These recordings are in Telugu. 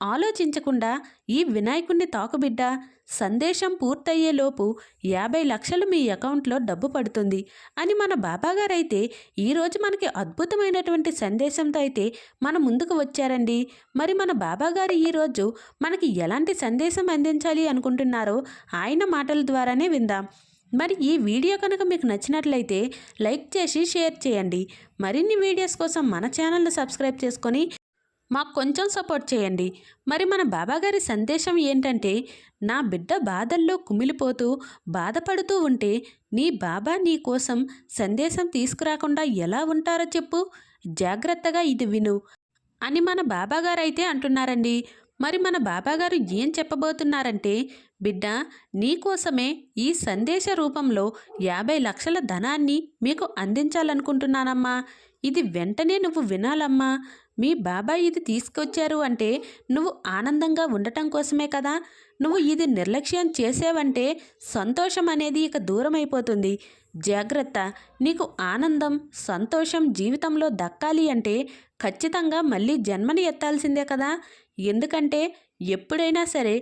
ఆలోచించకుండా ఈ వినాయకుణ్ణి తాకుబిడ్డ? సందేశం పూర్తయ్యేలోపు యాభై లక్షలు మీ అకౌంట్లో డబ్బు పడుతుంది అని మన బాబాగారైతే ఈరోజు మనకి అద్భుతమైనటువంటి సందేశంతో అయితే మన ముందుకు వచ్చారండి. మరి మన బాబాగారు ఈరోజు మనకి ఎలాంటి సందేశం అందించాలి అనుకుంటున్నారో ఆయన మాటల ద్వారానే విందాం. మరి ఈ వీడియో కనుక మీకు నచ్చినట్లయితే లైక్ చేసి షేర్ చేయండి. మరిన్ని వీడియోస్ కోసం మన ఛానల్ను సబ్స్క్రైబ్ చేసుకొని మాకు కొంచెం సపోర్ట్ చేయండి. మరి మన బాబాగారి సందేశం ఏంటంటే నా బిడ్డ బాధల్లో కుమిలిపోతూ బాధపడుతూ ఉంటే నీ బాబా నీ కోసం సందేశం తీసుకురాకుండా ఎలా ఉంటారో చెప్పు. జాగ్రత్తగా ఇది విను అని మన బాబాగారు అయితే అంటున్నారండి. మరి మన బాబాగారు ఏం చెప్పబోతున్నారంటే బిడ్డ నీకోసమే ఈ సందేశ రూపంలో యాభై లక్షల ధనాన్ని మీకు అందించాలనుకుంటున్నానమ్మా. ఇది వెంటనే నువ్వు వినాలమ్మా. మీ బాబాయ్ ఇది తీసుకొచ్చారు అంటే నువ్వు ఆనందంగా ఉండటం కోసమే కదా. నువ్వు ఇది నిర్లక్ష్యం చేసేవంటే సంతోషం అనేది ఇక దూరం అయిపోతుంది జాగ్రత్త నీకు ఆనందం సంతోషం జీవితంలో దక్కాలి అంటే ఖచ్చితంగా మళ్ళీ జన్మని ఎత్తాల్సిందే కదా. ఎందుకంటే ఎప్పుడైనా సరే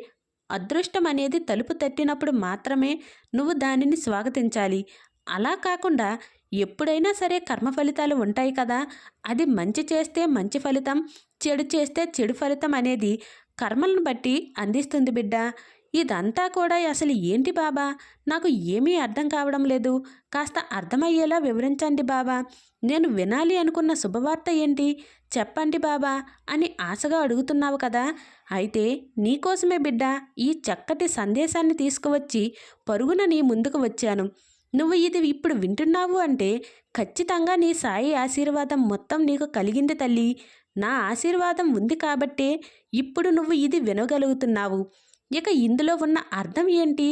అదృష్టం అనేది తలుపు తట్టినప్పుడు మాత్రమే నువ్వు దానిని స్వాగతించాలి. అలా కాకుండా ఎప్పుడైనా సరే కర్మ ఫలితాలు ఉంటాయి కదా. అది మంచి చేస్తే మంచి ఫలితం చెడు చేస్తే చెడు ఫలితం అనేది కర్మలను బట్టి అందిస్తుంది బిడ్డ. ఇదంతా కూడా అసలు ఏంటి బాబా? నాకు ఏమీ అర్థం కావడం లేదు. కాస్త అర్థమయ్యేలా వివరించండి బాబా. నేను వినాలి అనుకున్న శుభవార్త ఏంటి? చెప్పండి బాబా అని ఆశగా అడుగుతున్నావు కదా. అయితే నీకోసమే బిడ్డ ఈ చక్కటి సందేశాన్ని తీసుకువచ్చి పరుగున నీ ముందుకు వచ్చాను. నువ్వు ఇది ఇప్పుడు వింటున్నావు అంటే ఖచ్చితంగా నీ సాయి ఆశీర్వాదం మొత్తం నీకు కలిగింది తల్లి. నా ఆశీర్వాదం ఉంది కాబట్టే ఇప్పుడు నువ్వు ఇది వినగలుగుతున్నావు. ఇక ఇందులో ఉన్న అర్థం ఏంటి?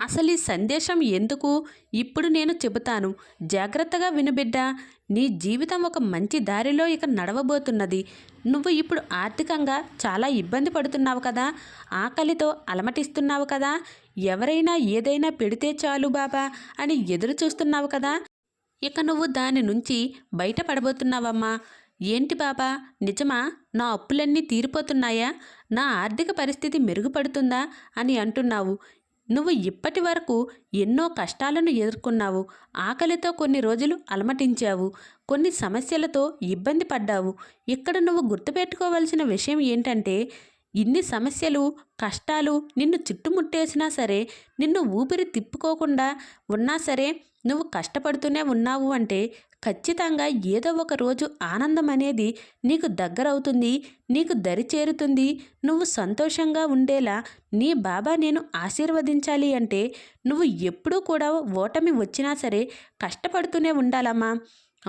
అసలు ఈ సందేశం ఎందుకు? ఇప్పుడు నేను చెబుతాను. జాగ్రత్తగా వినుబిడ్డ నీ జీవితం ఒక మంచి దారిలో ఇక నడవబోతున్నది. నువ్వు ఇప్పుడు ఆర్థికంగా చాలా ఇబ్బంది పడుతున్నావు కదా. ఆకలితో అలమటిస్తున్నావు కదా. ఎవరైనా ఏదైనా పెడితే చాలు బాబా అని ఎదురు చూస్తున్నావు కదా. ఇక నువ్వు దాని నుంచి బయటపడబోతున్నావమ్మా. ఏంటి బాబా? నిజమా? నా అప్పులన్నీ తీరిపోతున్నాయా? నా ఆర్థిక పరిస్థితి మెరుగుపడుతుందా? అని అంటున్నావు. నువ్వు ఇప్పటి వరకు ఎన్నో కష్టాలను ఎదుర్కొన్నావు. ఆకలితో కొన్ని రోజులు అలమటించావు. కొన్ని సమస్యలతో ఇబ్బంది పడ్డావు. ఇక్కడ నువ్వు గుర్తుపెట్టుకోవాల్సిన విషయం ఏంటంటే ఇన్ని సమస్యలు కష్టాలు నిన్ను చుట్టుముట్టేసినా సరే నిన్ను ఊపిరి తిప్పుకోకుండా ఉన్నా సరే నువ్వు కష్టపడుతూనే ఉన్నావు అంటే ఖచ్చితంగా ఏదో ఒక రోజు ఆనందం అనేది నీకు దగ్గరవుతుంది నీకు దరి చేరుతుంది. నువ్వు సంతోషంగా ఉండేలా నీ బాబా నేను ఆశీర్వదించాలి అంటే నువ్వు ఎప్పుడూ కూడా ఓటమి వచ్చినా సరే కష్టపడుతూనే ఉండాలమ్మా.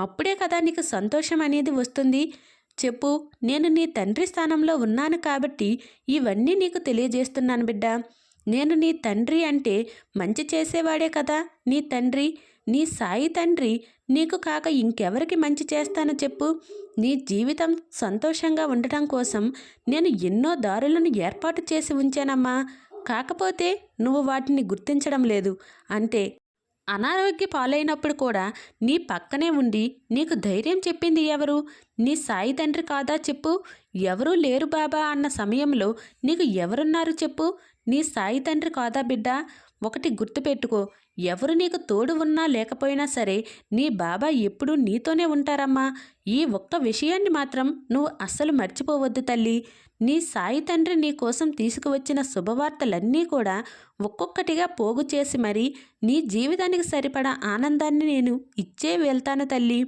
అప్పుడే కదా నీకు సంతోషం అనేది వస్తుంది. చెప్పు నేను నీ తండ్రి స్థానంలో ఉన్నాను కాబట్టి ఇవన్నీ నీకు తెలియజేస్తున్నాను బిడ్డ. నేను నీ తండ్రి అంటే మంచి చేసేవాడే కదా నీ తండ్రి. నీ సాయి తండ్రి నీకు కాక ఇంకెవరికి మంచి చేస్తానో చెప్పు. నీ జీవితం సంతోషంగా ఉండటం కోసం నేను ఎన్నో దారులను ఏర్పాటు చేసి ఉంచానమ్మా. కాకపోతే నువ్వు వాటిని గుర్తించడం లేదు. అంతే అనారోగ్య పాలైనప్పుడు కూడా నీ పక్కనే ఉండి నీకు ధైర్యం చెప్పింది ఎవరు? నీ సాయి తండ్రి కాదా చెప్పు. ఎవరూ లేరు బాబా అన్న సమయంలో నీకు ఎవరున్నారు చెప్పు. నీ సాయి తండ్రి కాదా బిడ్డ? ఒకటి గుర్తుపెట్టుకో ఎవరు నీకు తోడు ఉన్నా లేకపోయినా సరే నీ బాబా ఎప్పుడూ నీతోనే ఉంటారమ్మా. ఈ ఒక్క విషయాన్ని మాత్రం నువ్వు అస్సలు మర్చిపోవద్దు తల్లి. నీ సాయి తండ్రి నీ కోసం తీసుకువచ్చిన శుభవార్తలన్నీ కూడా ఒక్కొక్కటిగా పోగు చేసి మరి నీ జీవితానికి సరిపడా ఆనందాన్ని నేను ఇచ్చే వెళ్తాను తల్లి.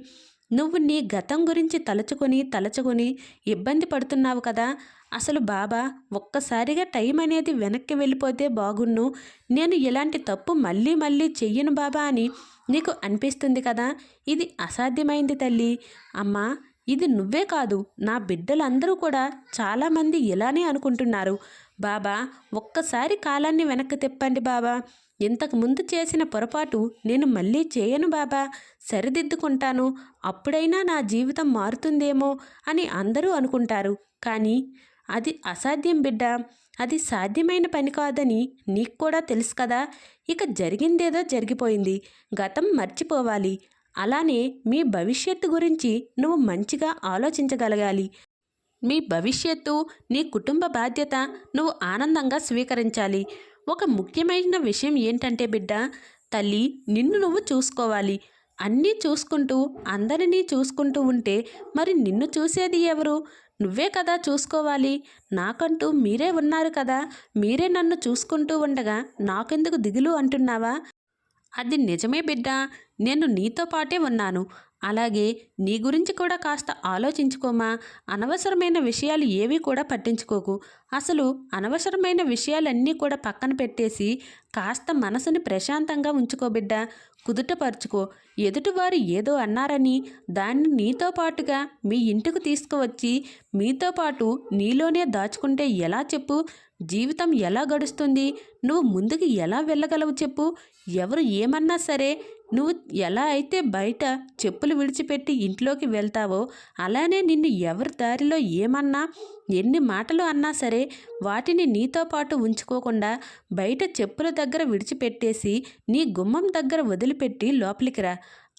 నువ్వు నీ గతం గురించి తలుచుకొని తలచుకొని ఇబ్బంది పడుతున్నావు కదా. అసలు బాబా ఒక్కసారిగా టైం అనేది వెనక్కి వెళ్ళిపోతే బాగున్ను. నేను ఇలాంటి తప్పు మళ్ళీ మళ్ళీ చెయ్యను బాబా అని నీకు అనిపిస్తుంది కదా. ఇది అసాధ్యమైంది తల్లి. అమ్మా ఇది నువ్వే కాదు. నా బిడ్డలందరూ కూడా చాలామంది ఇలానే అనుకుంటున్నారు. బాబా ఒక్కసారి కాలాన్ని వెనక్కి తిప్పండి బాబా. ఇంతకు ముందు చేసిన పొరపాటు నేను మళ్ళీ చేయను బాబా. సరిదిద్దుకుంటాను. అప్పుడైనా నా జీవితం మారుతుందేమో అని అందరూ అనుకుంటారు. కానీ అది అసాధ్యం బిడ్డ. అది సాధ్యమైన పని కాదని నీకు కూడా తెలుసు కదా. ఇక జరిగిందేదో జరిగిపోయింది. గతం మర్చిపోవాలి. అలానే మీ భవిష్యత్తు గురించి నువ్వు మంచిగా ఆలోచించగలగాలి. మీ భవిష్యత్తు నీ కుటుంబ బాధ్యత నువ్వు ఆనందంగా స్వీకరించాలి. ఒక ముఖ్యమైన విషయం ఏంటంటే బిడ్డ తల్లి నిన్ను నువ్వు చూసుకోవాలి. అన్నీ చూసుకుంటూ అందరినీ చూసుకుంటూ ఉంటే మరి నిన్ను చూసేది ఎవరు? నువ్వే కదా చూసుకోవాలి. నాకంటూ మీరే ఉన్నారు కదా. మీరే నన్ను చూసుకుంటూ ఉండగా నాకెందుకు దిగులు అంటున్నావా? అది నిజమే బిడ్డ. నేను నీతో పాటే ఉన్నాను. అలాగే నీ గురించి కూడా కాస్త ఆలోచించుకోమా? అనవసరమైన విషయాలు ఏవి కూడా పట్టించుకోకు. అసలు అనవసరమైన విషయాలన్నీ కూడా పక్కన పెట్టేసి కాస్త మనసుని ప్రశాంతంగా ఉంచుకో బిడ్డ. కుదుటపరుచుకో. ఎదుటివారు ఏదో అన్నారని దాన్ని నీతో పాటుగా మీ ఇంటికి తీసుకువచ్చి మీతో పాటు నీలోనే దాచుకుంటే ఎలా చెప్పు? జీవితం ఎలా గడుస్తుంది? నువ్వు ముందుకు ఎలా వెళ్ళగలవు చెప్పు? ఎవరు ఏమన్నా సరే నువ్వు ఎలా అయితే బయట చెప్పులు విడిచిపెట్టి ఇంట్లోకి వెళ్తావో అలానే నిన్ను ఎవరి దారిలో ఏమన్నా ఎన్ని మాటలు అన్నా సరే వాటిని నీతో పాటు ఉంచుకోకుండా బయట చెప్పుల దగ్గర విడిచిపెట్టేసి నీ గుమ్మం దగ్గర వదిలిపెట్టి లోపలికి రా.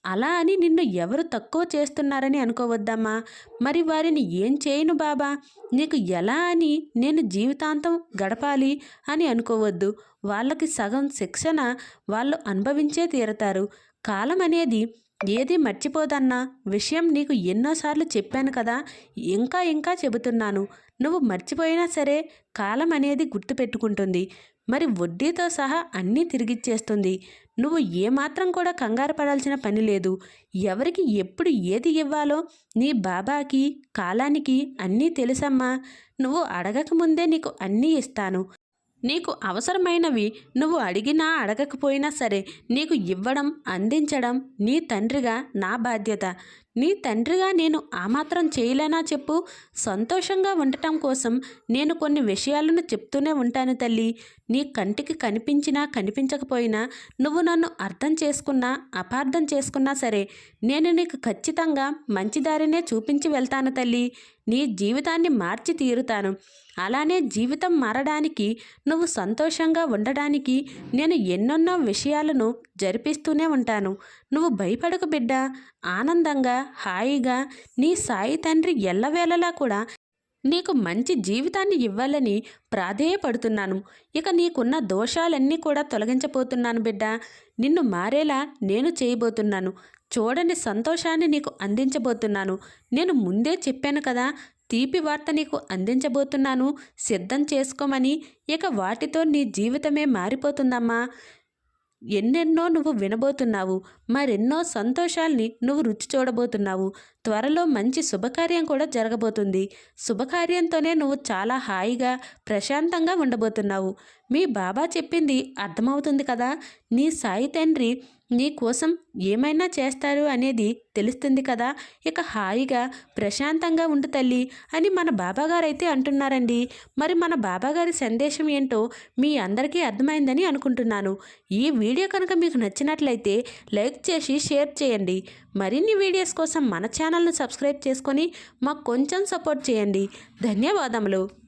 అలా అని నిన్ను ఎవరు తక్కువ చేస్తున్నారని అనుకోవద్దమ్మా. మరి వారిని ఏం చేయను బాబా? నీకు ఎలా అని నేను జీవితాంతం గడపాలి అని అనుకోవద్దు. వాళ్ళకి సగం శిక్షణ వాళ్ళు అనుభవించే తీరతారు. కాలం అనేది ఏది మర్చిపోదన్న విషయం నీకు ఎన్నోసార్లు చెప్పాను కదా. ఇంకా ఇంకా చెబుతున్నాను. నువ్వు మర్చిపోయినా సరే కాలం అనేది గుర్తుపెట్టుకుంటుంది. మరి వడ్డీతో సహా అన్నీ తిరిగిచ్చేస్తుంది. నువ్వు ఏమాత్రం కూడా కంగారు పడాల్సిన పని లేదు. ఎవరికి ఎప్పుడు ఏది ఇవ్వాలో నీ బాబాకి కాలానికి అన్నీ తెలుసమ్మా. నువ్వు అడగకముందే నీకు అన్నీ ఇస్తాను. నీకు అవసరమైనవి నువ్వు అడిగినా అడగకపోయినా సరే నీకు ఇవ్వడం అందించడం నీ తండ్రిగా నా బాధ్యత. నీ తండ్రిగా నేను ఆ మాత్రం చేయలేనా చెప్పు? సంతోషంగా ఉండటం కోసం నేను కొన్ని విషయాలను చెప్తూనే ఉంటాను తల్లి. నీ కంటికి కనిపించినా కనిపించకపోయినా నువ్వు నన్ను అర్థం చేసుకున్నా అపార్థం చేసుకున్నా సరే నేను నీకు ఖచ్చితంగా మంచి దారినే చూపించి వెళ్తాను తల్లి. నీ జీవితాన్ని మార్చి తీరుతాను. అలానే జీవితం మారడానికి నువ్వు సంతోషంగా ఉండడానికి నేను ఎన్నెన్నో విషయాలను జరిపిస్తూనే ఉంటాను. నువ్వు భయపడకు బిడ్డ. ఆనందంగా హాయిగా నీ సాయి తండ్రి ఎల్లవేళలా కూడా నీకు మంచి జీవితాన్ని ఇవ్వాలని ప్రాధేయపడుతున్నాను. ఇక నీకున్న దోషాలన్నీ కూడా తొలగించబోతున్నాను బిడ్డ. నిన్ను మారేలా నేను చేయబోతున్నాను. చూడని సంతోషాన్ని నీకు అందించబోతున్నాను. నేను ముందే చెప్పాను కదా తీపి వార్త నీకు అందించబోతున్నాను. సిద్ధం చేసుకోమని ఇక వాటితో నీ జీవితమే మారిపోతుందమ్మా. ఎన్నెన్నో నువ్వు వినబోతున్నావు మరెన్నో సంతోషాల్ని నువ్వు రుచి చూడబోతున్నావు. త్వరలో మంచి శుభకార్యం కూడా జరగబోతుంది. శుభకార్యంతోనే నువ్వు చాలా హాయిగా ప్రశాంతంగా ఉండబోతున్నావు. మీ బాబా చెప్పింది అర్థమవుతుంది కదా? నీ సాయి తండ్రి నీకోసం ఏమైనా చేస్తారు అనేది తెలుస్తుంది కదా? ఇక హాయిగా ప్రశాంతంగా ఉండు తల్లి అని మన బాబాగారు అయితే అంటున్నారండి. మరి మన బాబాగారి సందేశం ఏంటో మీ అందరికీ అర్థమైందని అనుకుంటున్నాను. ఈ వీడియో కనుక మీకు నచ్చినట్లయితే లైక్ చేసి షేర్ చేయండి. మరిన్ని వీడియోస్ కోసం మన ఛానల్ను సబ్స్క్రైబ్ చేసుకొని మాకు కొంచెం సపోర్ట్ చేయండి. ధన్యవాదములు.